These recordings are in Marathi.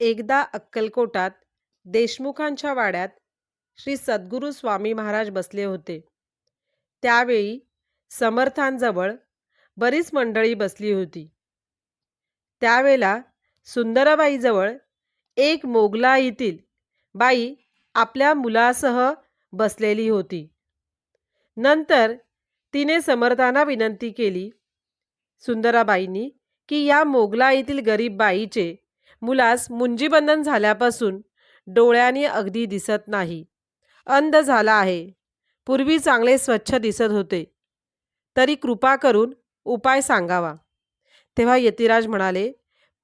एकदा अक्कलकोटात देशमुखांच्या वाड्यात श्री सद्गुरू स्वामी महाराज बसले होते. त्यावेळी समर्थांजवळ बरीच मंडळी बसली होती. त्यावेळेला सुंदराबाईजवळ एक मोगलाईतील बाई आपल्या मुलासह बसलेली होती. नंतर तिने समर्थांना विनंती केली सुंदराबाईंनी की या मोगलाईतील गरीब बाईचे मुलास मुंजीबंधन झाल्यापासून डोळ्याने अगदी दिसत नाही. अंध झाला आहे. पूर्वी चांगले स्वच्छ दिसत होते. तरी कृपा करून उपाय सांगावा. तेव्हा यतिराज म्हणाले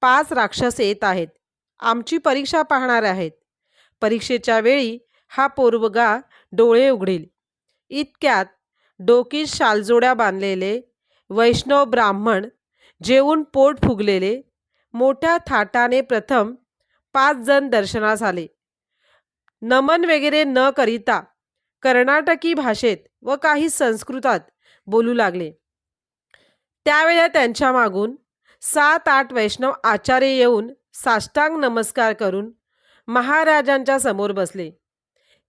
पाच राक्षस येत आहेत. आमची परीक्षा पाहणार आहेत. परीक्षेच्या वेळी हा पोरवगा डोळे उघडील. इतक्यात डोकीत शालजोड्या बांधलेले वैष्णव ब्राह्मण जेवून पोट फुगलेले मोठ्या थाटाने प्रथम पाच जण दर्शनास आले. नमन वगैरे न करिता कर्नाटकी भाषेत व काही संस्कृतात बोलू लागले. त्यावेळेला त्यांच्या मागून सात आठ वैष्णव आचार्य येऊन साष्टांग नमस्कार करून महाराजांच्या समोर बसले.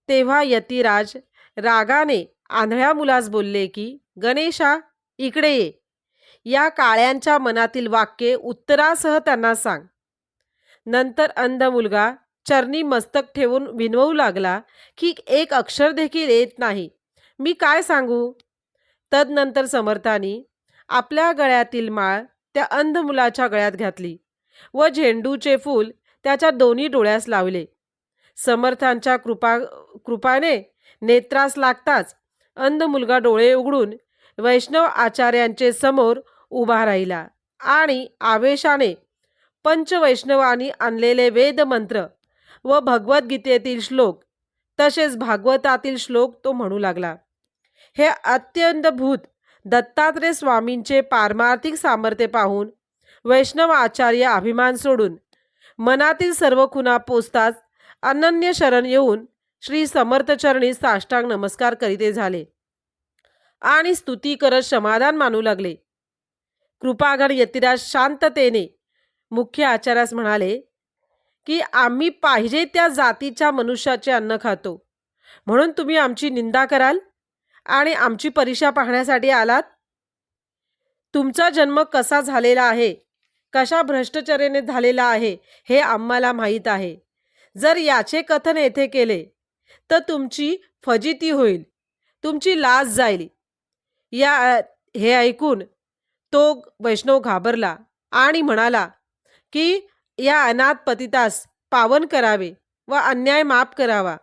तेव्हा यतिराज रागाने आंधळ्या मुलास बोलले की गणेशा इकडे ये. या काळ्यांच्या मनातील वाक्ये उत्तरासह त्यांना सांग. नंतर अंध मुलगा चरणी मस्तक ठेवून विनवू लागला की एक अक्षर देखील येत नाही. मी काय सांगू? तदनंतर समर्थानी आपल्या गळ्यातील माळ त्या अंध मुलाच्या गळ्यात घातली व झेंडूचे फूल त्याच्या दोन्ही डोळ्यास लावले. समर्थांच्या कृपा कृपाने नेत्रास लागताच अंध मुलगा डोळे उघडून वैष्णव आचार्यांचे समोर उभा राहिला. आणि आवेशाने पंचवैष्णवानी आणलेले वेदमंत्र व भगवद्गीतेतील श्लोक तसेच भागवतातील श्लोक तो म्हणू लागला. हे अत्यंत भूत दत्तात्रय स्वामींचे पारमार्थिक सामर्थ्य पाहून वैष्णव आचार्य अभिमान सोडून मनातील सर्व खुणा पोचताच अनन्य शरण येऊन श्री समर्थचरणी साष्टांग नमस्कार करीते झाले. आणि स्तुती करत समाधान मानू लागले. कृपागण यतिराज शांततेने मुख्य आचार्यास म्हणाले की आम्ही पाहिजे त्या जातीच्या मनुष्याचे अन्न खातो. म्हणून तुम्ही आमची निंदा कराल आणि आमची परीक्षा पाहण्यासाठी आलात. तुमचा जन्म कसा झालेला आहे? कशा भ्रष्टाचारेने झालेला आहे हे आम्हाला माहीत आहे. जर याचे कथन येथे केले तर तुमची फजिती होईल. तुमची लाज जाईल. या हे ऐकून तो वैष्णव घाबरला आणि म्हणाला की या अनाथ पतितास पावन करावे व अन्याय माफ करावा.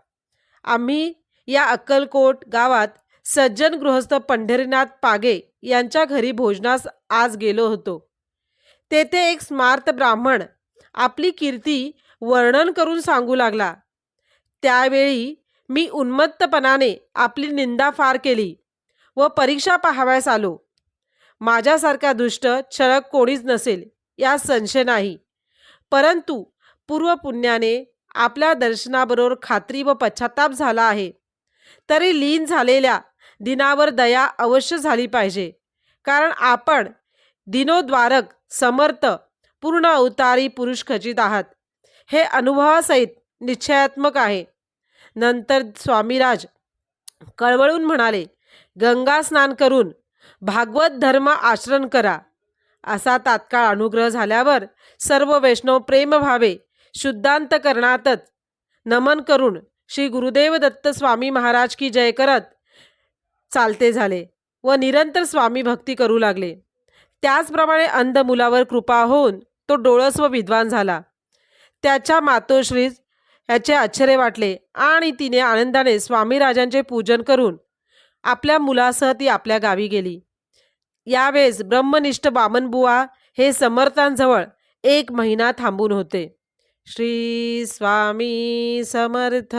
आम्ही या अक्कलकोट गावात सज्जन गृहस्थ पंढरीनाथ पागे यांच्या घरी भोजनास आज गेलो होतो. तेथे एक स्मार्त ब्राह्मण आपली कीर्ती वर्णन करून सांगू लागला. त्यावेळी मी उन्मत्तपणाने आपली निंदा फार केली व परीक्षा पाहाव्यास आलो. माझ्यासारखा दुष्ट छळक कोणीच नसेल या संशय नाही. परंतु पूर्वपुण्याने आपल्या दर्शनाबरोबर खात्री व पश्चाताप झाला आहे. तरी लीन झालेल्या दिनावर दया अवश्य झाली पाहिजे. कारण आपण दिनोद्वारक समर्थ पूर्ण अवतारी पुरुष खचित आहात. हे अनुभवासहित निश्चयात्मक आहे. नंतर स्वामीराज कळवळून म्हणाले गंगा स्नान करून भागवत धर्म आचरण करा. असा तात्काळ अनुग्रह झाल्यावर सर्व वैष्णव प्रेमभावे शुद्धांतकरणातच नमन करून श्री गुरुदेव दत्त स्वामी महाराज की जय करत चालते झाले व निरंतर स्वामी भक्ती करू लागले. त्याचप्रमाणे अंध मुलावर कृपा होऊन तो डोळस व विद्वान झाला. त्याच्या मातोश्रीस याचे आश्चर्य वाटले आणि तिने आनंदाने स्वामीराजांचे पूजन करून आपल्या मुलासह ती आपल्या गावी गेली. यावेळेस ब्रह्मनिष्ठ बामनबुवा हे समर्थांजवळ एक महिना थांबून होते. श्री स्वामी समर्थ.